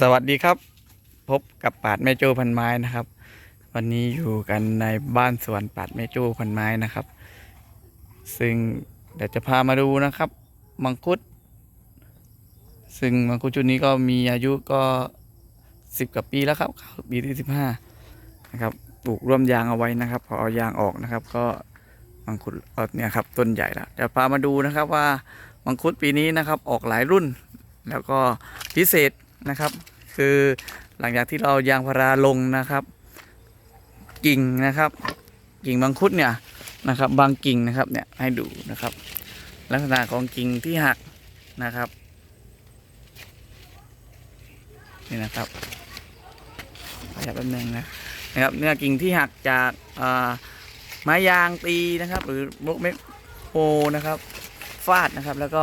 สวัสดีครับ พบกับปาดแม่โจ้พันไม้นะครับ วันนี้อยู่กันในบ้านสวนปาดแม่โจ้พันไม้นะครับ ซึ่งเดี๋ยวจะพามาดูนะครับ มังคุด ซึ่งมังคุดชุดนี้ก็มีอายุก็สิบกว่าปีแล้วครับปีที่สิบห้านะครับปลูกร่วมยางเอาไว้นะครับ พอเอายางออกนะครับ ก็มังคุดเอ่อเนี่ยครับต้นใหญ่แล้วเดี๋ยวพามาดูนะครับว่ามังคุดปีนี้นะครับออกหลายรุ่น แล้วก็พิเศษ นะครับ คือหลังจากที่เรายางพาราลงนะครับ กิ่งนะครับ กิ่งมังคุดเนี่ยนะครับ บางกิ่งนะครับเนี่ยให้ดูนะครับ ลักษณะของกิ่งที่หักนะครับนี่นะครับขยับแป๊บนึงนะนะครับเนี่ยกิ่งที่หักจากไม้ยางตีนะครับ หรือโมกเมกโฮนะครับฟาดนะครับ แล้วก็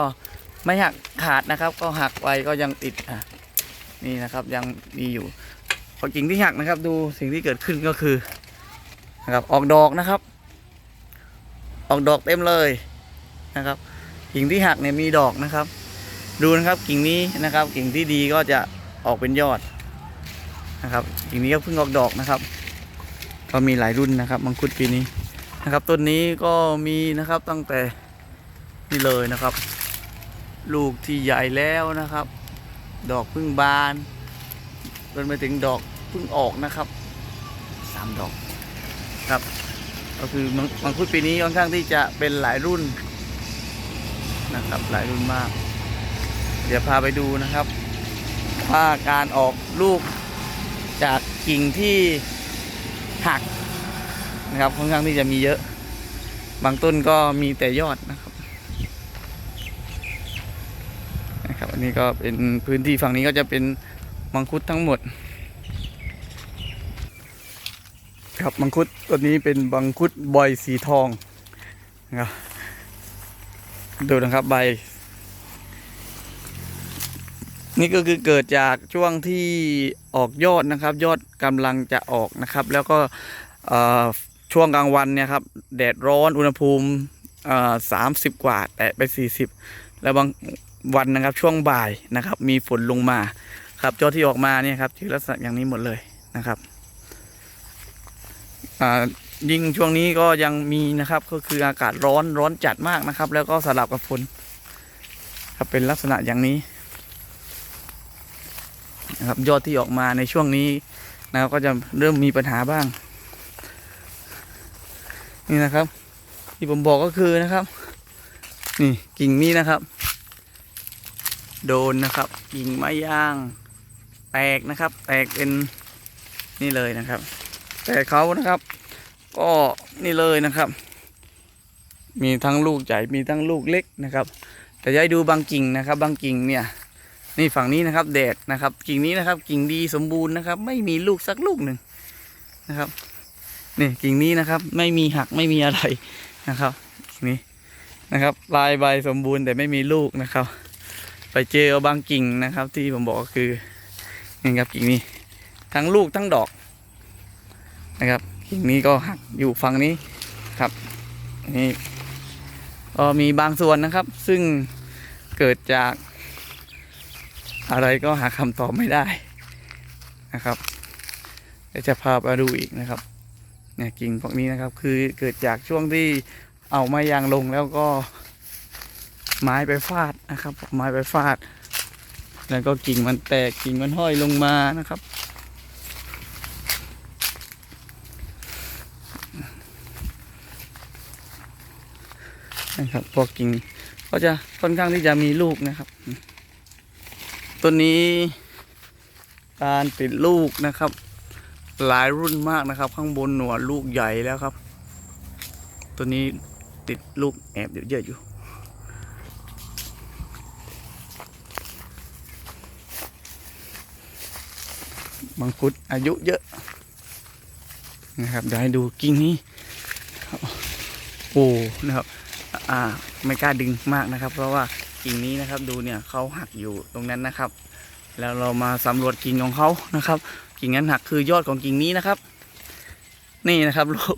ไม่หักขาดนะครับ ก็หักไปก็ยังติดอะ นี่นะครับยังมีอยู่พอกิ่งที่หักนะครับ ดูสิ่งที่เกิดขึ้นก็คือนะครับออกดอกนะครับ ออกดอกเต็มเลยนะครับ กิ่งที่หักเนี่ยมีดอกนะครับ ดูนะครับกิ่งนี้นะครับ กิ่งที่ดีก็จะออกเป็นยอดนะครับกิ่งนี้ก็เพิ่งออกดอกนะครับ ก็มีหลายรุ่นนะครับ มังคุดปีนี้นะครับต้นนี้ก็มีนะครับตั้งแต่นี่เลยนะครับ ลูกที่ใหญ่แล้วนะครับ ดอกพิ่งบานจนไปถึงดอกพิ่งออกนะครับสามดอกครับ ก็คือมังมังคุดปีนี้ค่อนข้างที่จะเป็นหลายรุ่นนะครับหลายรุ่นมาก เดี๋ยวพาไปดูนะครับว่าการออกลูกจากกิ่งที่หักนะครับค่อนข้างที่จะมีเยอะ บางต้นก็มีแต่ยอดนะครับันนี้ก็เป็นพื้นที่ฝั่งนี้ก็จะเป็นมังคุดทั้งหมด ครับมังคุดตัวนี้เป็นมังคุดบอยสีทองนะครับดูนะครับใบ นี่ก็คือเกิดจากช่วงที่ออกยอดนะครับ ยอดกำลังจะออกนะครับ แล้วก็ช่วงกลางวันเนี่ยครับแดดร้อนอุณหภูมิสามสิบกว่า แตะไปสี่สิบแล้วบาง วันนะครับช่วงบ่ายนะครับ มีฝนลงมาครับยอดที่ออกมาเนี่ยครับที่ลักษณะอย่างนี้หมดเลยนะครับยิ่งช่วงนี้ก็ยังมีนะครับ ก็คืออากาศร้อนร้อนจัดมากนะครับ แล้วก็สลับกับฝนครับเป็นลักษณะอย่างนี้นะครับยอดที่ออกมาในช่วงนี้นะครับก็จะเริ่มมีปัญหาบ้าง นี่นะครับ ที่ผมบอกก็คือนะครับ นี่กิ่งนี้นะครับ โดนนะครับกิ่งไม้ย่าง แตกนะครับ แตกเป็นนี่เลยนะครับ แต่เขานะครับ ก็นี่เลยนะครับ มีทั้งลูกใหญ่มีทั้งลูกเล็กนะครับ แต่ย้ายดูบางกิ่งนะครับ บางกิ่งเนี่ยนี่ฝั่งนี้นะครับแดดนะครับ กิ่งนี้นะครับ กิ่งดีสมบูรณ์นะครับ ไม่มีลูกสักลูกหนึ่งนะครับนี่กิ่งนี้นะครับ ไม่มีหักไม่มีอะไรนะครับนี้นะครับ ลายใบสมบูรณ์แต่ไม่มีลูกนะครับ ไปเจอบางกิ่งนะครับ ที่ผมบอกก็คือนี่ครับกิ่งนี้ ทั้งลูกทั้งดอกนะครับ กิ่งนี้ก็หักอยู่ฝั่งนี้ครับนี่ก็มีบางส่วนนะครับ ซึ่งเกิดจาก อะไรก็หาคำตอบไม่ได้นะครับเดี๋ยวจะพาไปดูอีกนะครับเนี่ยกิ่งพวกนี้นะครับ คือเกิดจากช่วงที่เอาไม้ยางลงแล้วก็ไม้ไปฟาด นะครับไม้ไปฟาด แล้วก็กิ่งมันแตกกิ่งมันห้อยลงมานะครับ นะครับพวกกิ่งก็จะค่อนข้างที่จะมีลูกนะครับต้นนี้การติดลูกนะครับ หลายรุ่นมากนะครับ ข้างบนหนวดลูกใหญ่แล้วครับ ตัวนี้ติดลูกแอบเยอะๆอยู่ มังคุดอายุเยอะนะครับเดี๋ยวให้ดูกิ่งนี้โอ้นะครับอ่าไม่กล้าดึงมากนะครับ เพราะว่ากิ่งนี้นะครับดูเนี่ยเขาหักอยู่ตรงนั้นนะครับ แล้วเรามาสำรวจกิ่งของเขานะครับ กิ่งนั้นหักคือยอดของกิ่งนี้นะครับ นี่นะครับลูก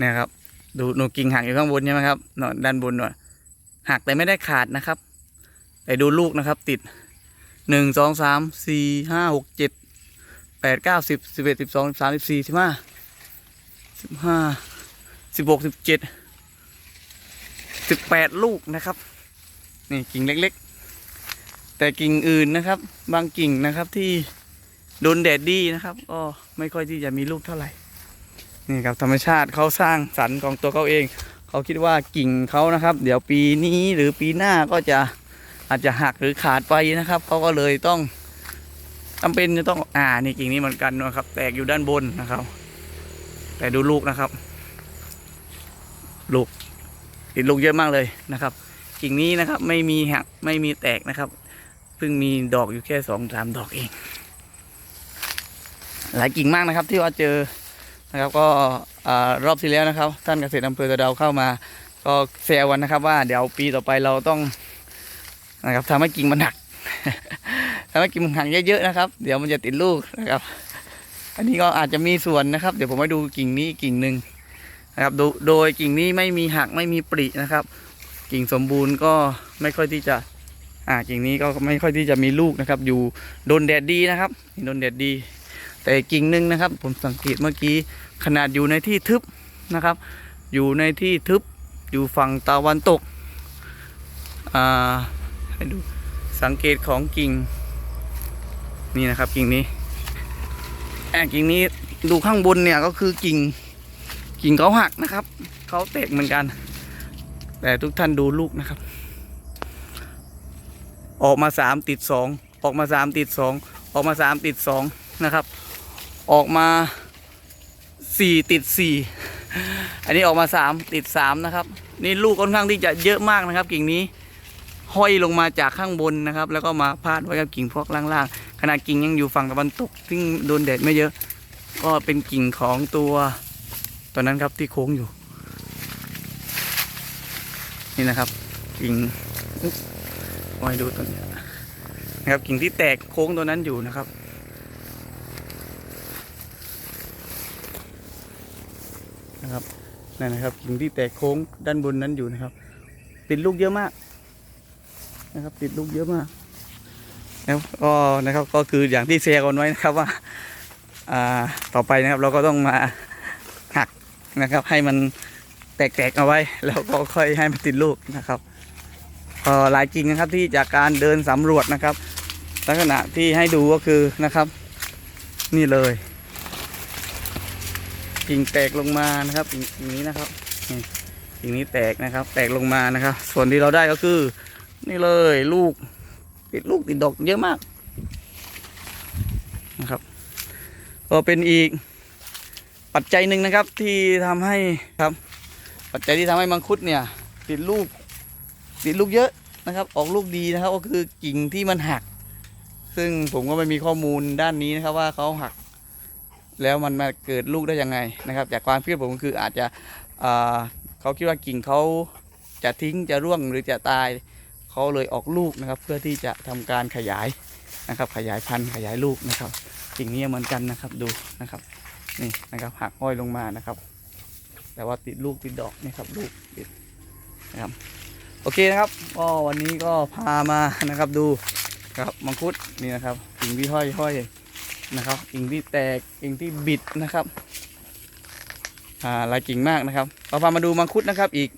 นี่ยครับดูหนูกิ่งหักอยู่ข้างบนใช่ไหมครับด้านบนเนาะหักแต่ไม่ได้ขาดนะครับแต่ดูลูกนะครับ ติด หนึ่งสองสามสี่ห้าหกเจ็ดแปดเก้าสิบสิบเอ็ดสิบสองสิบสามสิบสี่สิบห้าสิบห้าสิบหกสิบเจ็ดสิบแปดลูกนะครับ นี่กิ่งเล็กๆ แต่กิ่งอื่นนะครับ บางกิ่งนะครับที่โดนแดดดีนะครับก็ไม่ค่อยที่จะมีลูกเท่าไหร่ นี่ครับธรรมชาติเขาสร้างสรรค์ของตัวเขาเอง เขาคิดว่ากิ่งเขานะครับ เดี๋ยวปีนี้หรือปีหน้าก็จะ อาจจะหักหรือขาดไปนะครับเขาก็เลยต้องจำเป็นจะต้องอ่านี่กิ่งนี้เหมือนกันนะครับ แตกอยู่ด้านบนนะครับ แต่ดูลูกนะครับ ลูกติดลูกเยอะมากเลยนะครับ กิ่งนี้นะครับไม่มีหักไม่มีแตกนะครับเพิ่งมีดอกอยู่แค่สองสามดอกเอง หลายกิ่งมากนะครับที่ว่าเจอนะครับก็รอบที่แล้วนะครับ ท่านเกษตรอำเภอกระเดาเข้ามา ก็แซวกันนะครับว่าเดี๋ยวปีต่อไปเราต้อง นะครับทำให้กิ่งมันหักทำให้กิ่งมันหักเยอะๆนะครับ เดี๋ยวมันจะติดลูกนะครับ อันนี้ก็อาจจะมีส่วนนะครับ เดี๋ยวผมให้ดูกิ่งนี้กิ่งหนึ่งนะครับโดโดยกิ่งนี้ไม่มีหักไม่มีปรินะครับ กิ่งสมบูรณ์ก็ไม่ค่อยที่จะอ่ากิ่งนี้ก็ไม่ค่อยที่จะมีลูกนะครับ อยู่โดนแดดดีนะครับโดนแดดดี แต่กิ่งหนึ่งนะครับ ผมสังเกตเมื่อกี้ขนาดอยู่ในที่ทึบนะครับ อยู่ในที่ทึบอยู่ฝั่งตะวันตกอ่า ให้ดูสังเกตของกิ่ง นี่นะครับกิ่งนี้แอ่ากิ่งนี้ดูข้างบนเนี่ยก็คือกิ่ง กิ่งเขาหักนะครับเขาแตกเหมือนกัน แต่ทุกท่านดูลูกนะครับ ออกมาสามติดสองออกมาสามติดสองออกมาสามติดสองนะครับ ออกมาสี่ติดสี่อันนี้ออกมาสามติดสามนะครับ นี่ลูกค่อนข้างที่จะเยอะมากนะครับ กิ่งนี้ ห้อยลงมาจากข้างบนนะครับ แล้วก็มาพาดไว้กับกิ่งพวกล่างๆขนาดกิ่งยังอยู่ฝั่งตะวันตกซึ่งโดนแดดไม่เยอะ ก็เป็นกิ่งของตัวตัวนั้นครับที่โค้งอยู่ นี่นะครับกิ่งอุ๊ยเอาดูตัวนี้นะครับกิ่งที่แตกโค้งตัวนั้นอยู่นะครับ นะครับนั่นนะครับ กิ่งที่แตกโค้งด้านบนนั้นอยู่นะครับ ติดลูกเยอะมาก นะครับ ติดลูกเยอะมากแล้วก็นะครับก็คืออย่างที่เซกันไว้นะครับว่าอ่าต่อไปนะครับเราก็ต้องมาหักนะครับ ให้มันแตกๆเอาไว้ แล้วก็ค่อยให้มันติดลูกนะครับก็หลายกิ่งนะครับที่จากการเดินสำรวจนะครับ ลักษณะที่ให้ดูก็คือนะครับ นี่เลยกิ่งแตกลงมานะครับกิ่งกิ่งนี้นะครับนี่กิ่งนี้แตกนะครับ แตกลงมานะครับ ส่วนที่เราได้ก็คือ นี่เลยลูก ติดลูกติดดอกเยอะมากนะครับ ก็เป็นอีกปัจจัยหนึ่งนะครับที่ทำให้ครับ ปัจจัยที่ทำให้มังคุดเนี่ย ติดลูกติดลูกเยอะนะครับ ออกลูกดีนะครับ ก็คือกิ่งที่มันหัก ซึ่งผมก็ไม่มีข้อมูลด้านนี้นะครับว่าเขาหัก แล้วมันมาเกิดลูกได้ยังไงนะครับ จากความคิดผมคืออาจจะเขาคิดว่ากิ่งเขาจะทิ้งจะร่วงหรือจะตาย เขาเลยออกลูกนะครับ เพื่อที่จะทำการขยายนะครับ ขยายพันธุ์ขยายลูกนะครับกิ่งนี้เหมือนกันนะครับดูนะครับ นี่นะครับหักห้อยลงมานะครับ แต่ว่าติดลูกติดดอกนี่ครับลูกติดนะครับโอเคนะครับก็วันนี้ก็พามานะครับดูนะครับมังคุดนี่นะครับกิ่งที่ห้อยห้อยนะครับกิ่งที่แตกกิ่งที่บิดนะครับอ่าลายกิ่งมากนะครับเราพามาดูมังคุดนะครับอีก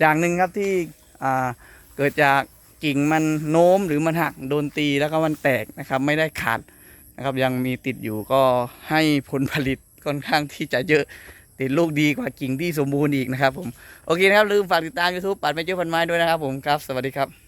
อย่างหนึ่งครับที่อ่า เกิดจากกิ่งมันโน้มหรือมันหักโดนตีแล้วก็มันแตกนะครับ ไม่ได้ขาดนะครับ ยังมีติดอยู่ก็ให้ผลผลิตค่อนข้างที่จะเยอะติดลูกดีกว่ากิ่งที่สมบูรณ์อีกนะครับผม โอเคนะครับ ลืมฝากติดตาม YouTube ปัดไม่เจอพันไม้ด้วยนะครับผมครับ สวัสดีครับ